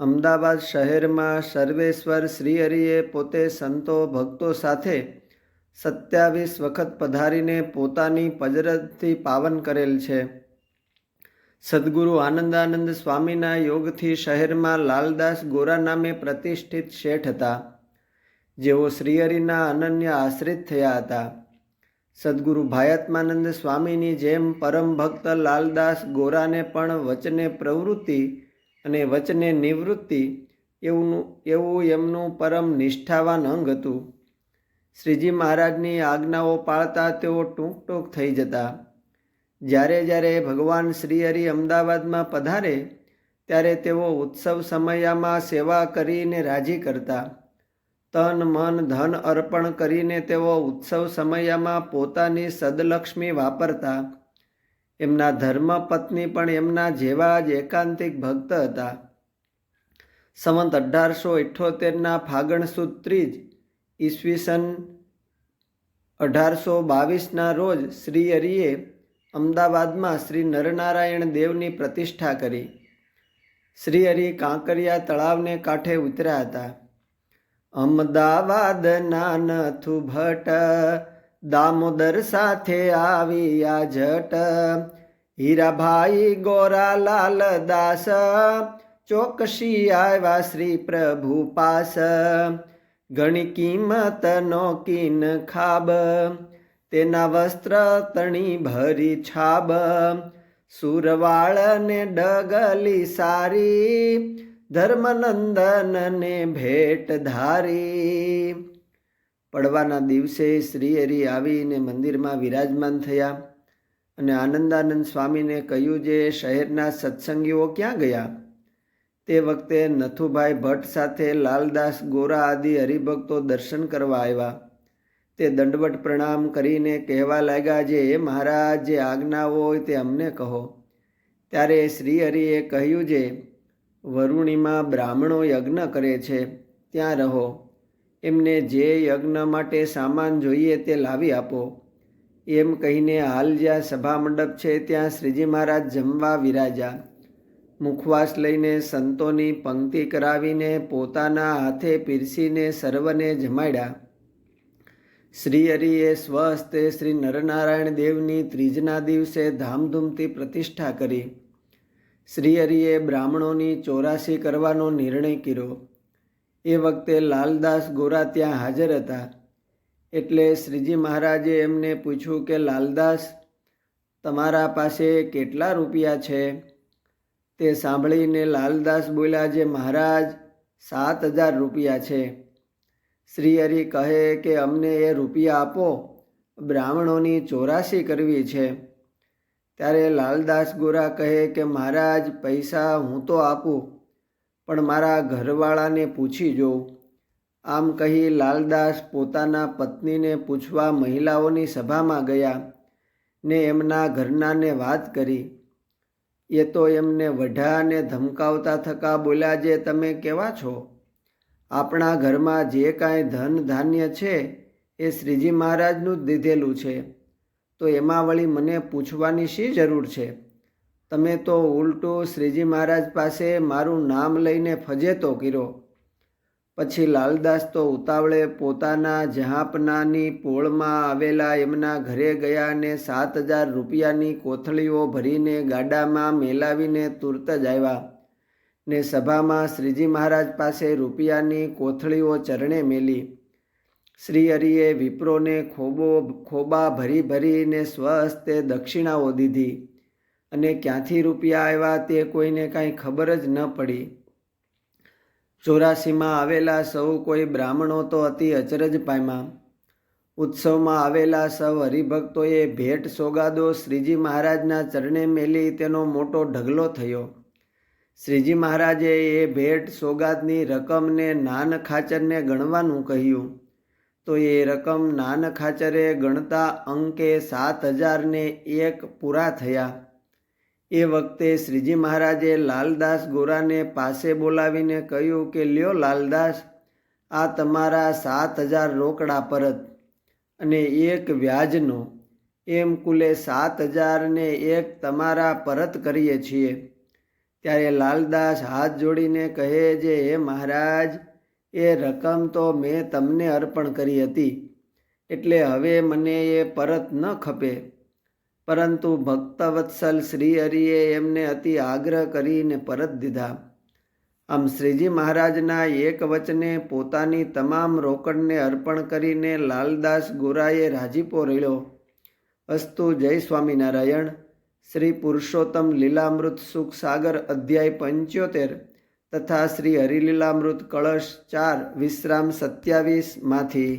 અમદાવાદ શહેરમાં સર્વેશ્વર શ્રીહરિએ પોતે સંતો ભક્તો સાથે સત્યાવીસ વખત પધારીને પોતાની પજરતથી પાવન કરેલ છે. સદગુરુ આનંદાનંદ સ્વામીના યોગથી શહેરમાં લાલદાસ ગોરા નામે પ્રતિષ્ઠિત શેઠ હતા. જેઓ શ્રીહરિના અનન્ય આશ્રિત થયા હતા. સદગુરુ ભાયાત્માનંદ સ્વામીની જેમ પરમ ભક્ત લાલદાસ ગોરાને પણ વચને પ્રવૃત્તિ અને વચને નિવૃત્તિ એવું એવું એમનું પરમ નિષ્ઠાવાન અંગ હતું. શ્રીજી મહારાજની આજ્ઞાઓ પાળતા તેઓ ટૂંક ટૂંક થઈ જતા. જ્યારે જ્યારે ભગવાન શ્રીહરિ અમદાવાદમાં પધારે, ત્યારે તેઓ ઉત્સવ સમયમાં સેવા કરીને રાજી કરતા. તન, મન, ધન અર્પણ કરીને તેઓ ઉત્સવ સમયમાં પોતાની સદલક્ષ્મી વાપરતા. એમના ધર્મપત્ની પણ એમના જેવા જ એકાંતિક ભક્ત હતા. સંવંત અઢારસો ઇઠ્ઠોતેરના ફાગણ સુદ ત્રીજ ઈસવીસન અઢારસો બાવીસના રોજ શ્રી હરિએ અમદાવાદમાં શ્રી નરનારાયણ દેવની પ્રતિષ્ઠા કરી. શ્રી હરિ કાંકરિયા તળાવને કાંઠે ઉતર્યા હતા. અમદાવાદ નાનથુ ભટ્ટ દામોદર સાથે આવ્યા જટ. હીરાભાઈ ગોરાલાલ દાસ ચોકસી આવ્યા શ્રી પ્રભુ પાસ. ઘણી કિંમત નો કિન ખાબ, તેના વસ્ત્ર તણી ભરી છાબ. સુરવાળ ને ડગલી સારી ધર્મનંદન ને ભેટ ધારી. પડવાના દિવસે શ્રી હરિ આવીને મંદિરમાં વિરાજમાન થયા અને આનંદાનંદ સ્વામીને કહ્યું જે શહેરના સત્સંગીઓ ક્યાં ગયા? તે વખતે નથુભાઈ ભટ્ટ સાથે લાલદાસ, ગોરા આદિ હરિભક્તો દર્શન કરવા આવ્યા. તે દંડવટ પ્રણામ કરીને કહેવા લાગ્યા જે એ મહારાજ, જે આજ્ઞા હોય તે અમને કહો. ત્યારે શ્રી હરિએ કહ્યું જે, વરુણીમાં બ્રાહ્મણો યજ્ઞ કરે છે, ત્યાં રહો. એમને જે યજ્ઞ માટે સામાન જોઈએ તે લાવી આપો. એમ કહીને હાલ જ્યાં સભા મંડપ છે ત્યાં શ્રીજી મહારાજ જમવા વિરાજા. મુખવાસ લઈને સંતોની પંક્તિ કરાવીને પોતાના હાથે પીરસીને સર્વને જમાડ્યા. શ્રી હરિએ સ્વહસ્તે શ્રી નરનારાયણ દેવની ત્રીજના દિવસે ધામધૂમથી પ્રતિષ્ઠા કરી. શ્રી હરિએ બ્રાહ્મણોની ચોરાસી કરવાનો નિર્ણય કર્યો. એ વખતે લાલદાસ ગોરા ત્યાં હાજર હતા. એટલે શ્રીજી મહારાજે એમને પૂછ્યું કે, લાલદાસ, તમારા પાસે કેટલા રૂપિયા છે? તે સાંભળીને લાલદાસ બોલ્યા, જે મહારાજ, સાત હજાર રૂપિયા છે. શ્રી હરિ કહે કે, અમને એ રૂપિયા આપો. બ્રાહ્મણોની ચોરાસી કરવી છે. ત્યારે લાલદાસ ગોરા કહે કે, મહારાજ, પૈસા હું તો આપું. પણ મારા ઘરવાળાને પૂછી જોઉં આમ કહી લાલદાસ પોતાના પત્નીને પૂછવા મહિલાઓની સભામાં ગયા ને એમના ઘરનાને વાત કરી. એ તો એમને વઢાને ધમકાવતા થકા બોલ્યા, જે તમે કેવા છો? આપણા ઘરમાં જે કાંઈ ધન ધાન્ય છે એ શ્રીજી મહારાજનું જ દીધેલું છે. તો એમાં વળી મને પૂછવાની શી જરૂર છે? તમે તો ઉલટું શ્રીજી મહારાજ પાસે મારું નામ લઈને ફજેતો કર્યો. પછી લાલદાસ તો ઉતાવળે પોતાના જહાંપનાની પોળમાં આવેલા એમના ઘરે ગયા ને સાત હજાર રૂપિયાની કોથળીઓ ભરીને ગાડામાં મેલાવીને તુરત જ આવ્યા ને સભામાં શ્રીજી મહારાજ પાસે રૂપિયાની કોથળીઓ ચરણે મેલી. શ્રી હરિએ વિપ્રોને ખોબો, ખોબા ભરી ભરીને સ્વહસ્તે દક્ષિણાઓ દીધી. અને ક્યાંથી રૂપિયા આવ્યા તે કોઈને કાંઈ ખબર જ ન પડી. ચોરાસીમાં આવેલા સૌ કોઈ બ્રાહ્મણો તો અતિ અચરજ પામ્યા. ઉત્સવમાં આવેલા સૌ હરિભક્તોએ ભેટ સોગાદો શ્રીજી મહારાજના ચરણે મેલી તેનો મોટો ઢગલો થયો. શ્રીજી મહારાજે એ ભેટ સોગાદની રકમને નાન ખાચરને ગણવાનું કહ્યું. તો એ રકમ નાન ખાચરે ગણતા અંકે સાત હજારને એક પૂરા થયા. એ વખતે શ્રીજી મહારાજે લાલદાસ ગોરાને પાસે બોલાવીને કહ્યું કે, લ્યો લાલદાસ, આ તમારા સાત હજાર રોકડા પરત અને એક વ્યાજનો. એમ કુલે સાત હજારને એક તમારા પરત કરીએ છીએ. ત્યારે લાલદાસ હાથ જોડીને કહે જે હે મહારાજ, એ રકમ તો મેં તમને અર્પણ કરી હતી, એટલે હવે મને એ પરત ન ખપે. પરંતુ ભક્તવત્સલ શ્રી હરિએ એમને અતિ આગ્રહ કરીને પરત દીધા. આમ શ્રીજી મહારાજના એક વચને પોતાની તમામ રોકડને અર્પણ કરીને લાલદાસ ગોરાએ રાજીપો રહ્યો અસ્તુ જય સ્વામિનારાયણ. શ્રી પુરુષોત્તમ લીલામૃત સુખ સાગર અધ્યાય પંચોતેર તથા શ્રી હરિલીલામૃત કળશ ચાર વિશ્રામ સત્યાવીસમાંથી